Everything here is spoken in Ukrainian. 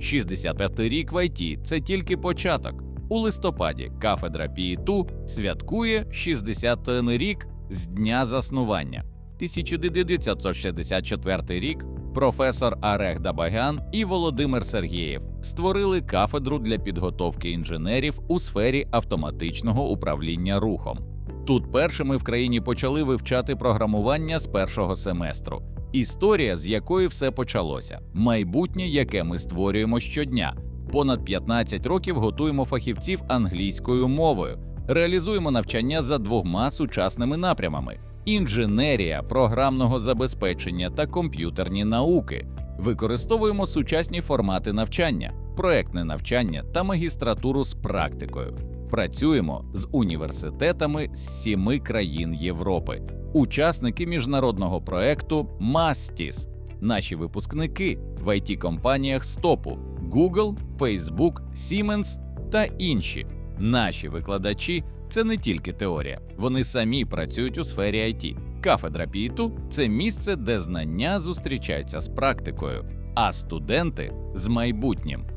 65-й рік в ІТ – це тільки початок. У листопаді кафедра ПІТУ святкує 60-й рік з дня заснування. 1964 рік професор Арех Дабагян і Володимир Сергєєв створили кафедру для підготовки інженерів у сфері автоматичного управління рухом. Тут першими в країні почали вивчати програмування з першого семестру. Історія, з якої все почалося, майбутнє, яке ми створюємо щодня. Понад 15 років готуємо фахівців англійською мовою, реалізуємо навчання за двома сучасними напрямами: інженерія програмного забезпечення та комп'ютерні науки. Використовуємо сучасні формати навчання, проектне навчання та магістратуру з практикою. Працюємо з університетами з сіми країн Європи, учасники міжнародного проекту Мастіс. Наші випускники в it компаніях стопу Google, Facebook, Siemens та інші. Наші викладачі це не тільки теорія, вони самі працюють у сфері IT. Кафедра ПІТУ – це місце, де знання зустрічаються з практикою, а студенти з майбутнім.